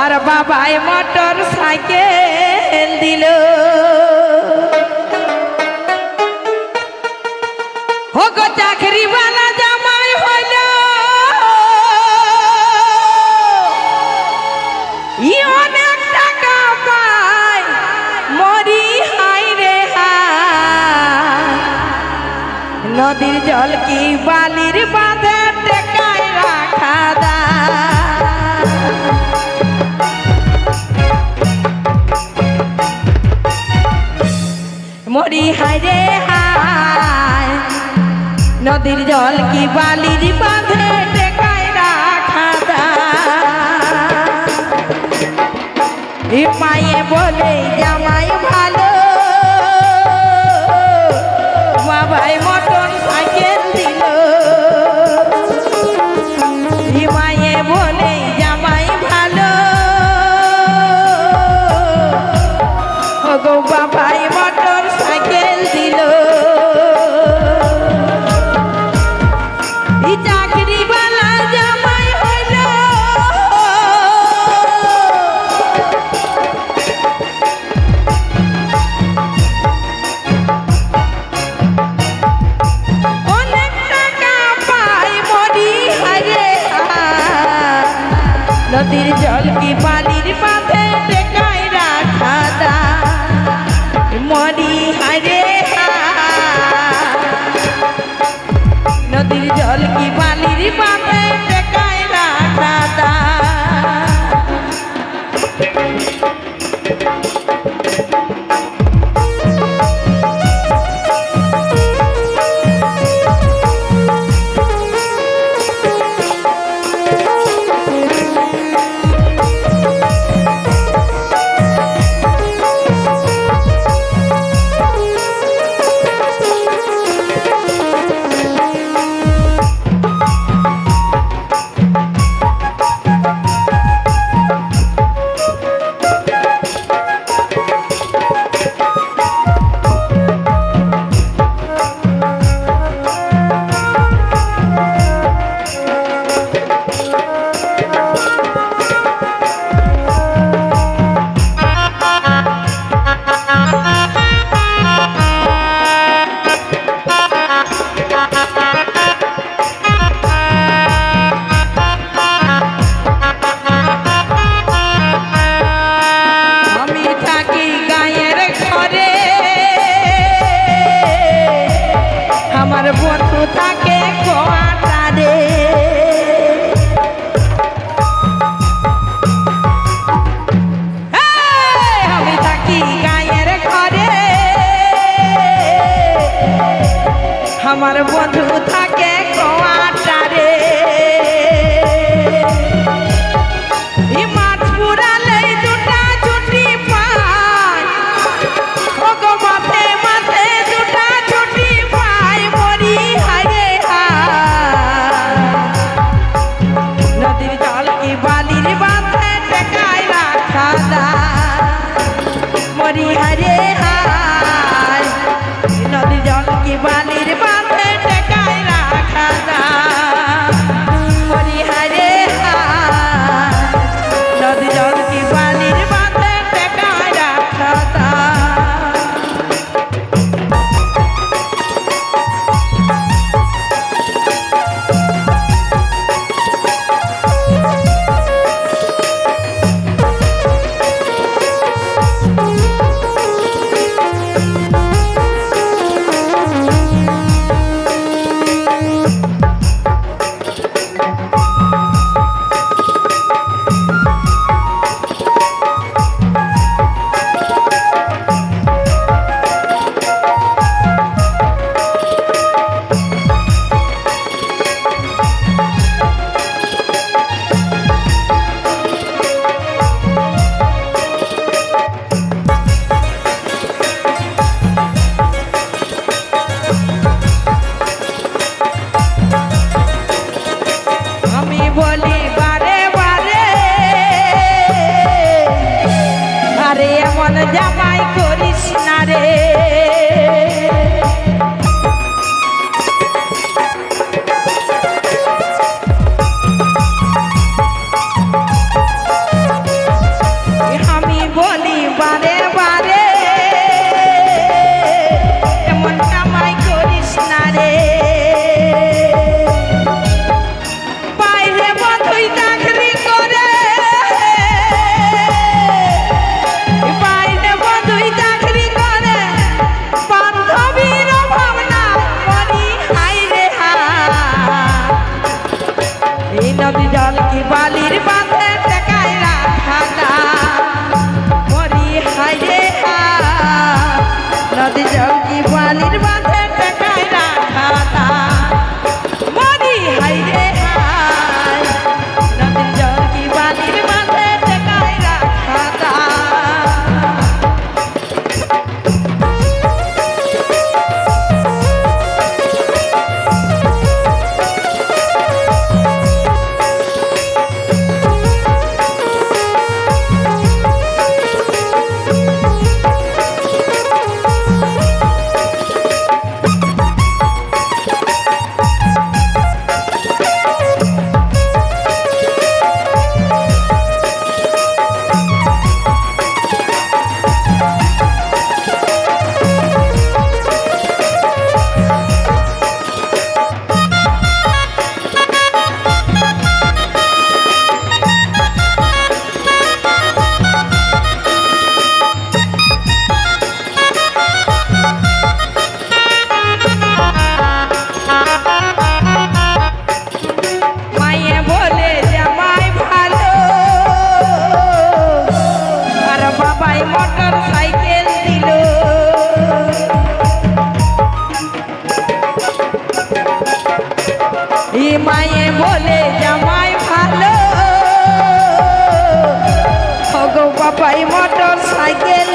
আর বাবাই motor cycle দিল। Hugo চাকরি বালা জামাই হইল। ই অনেক টাকা পায়, মরি হাই রে নদীর জল কি নদীর জল কি বালির বাঁধে নদীর জল কি বালির নদীর জল জল কি ই মায়ে বলে জামাই ভালো। বাবাই মোটর সাইকেল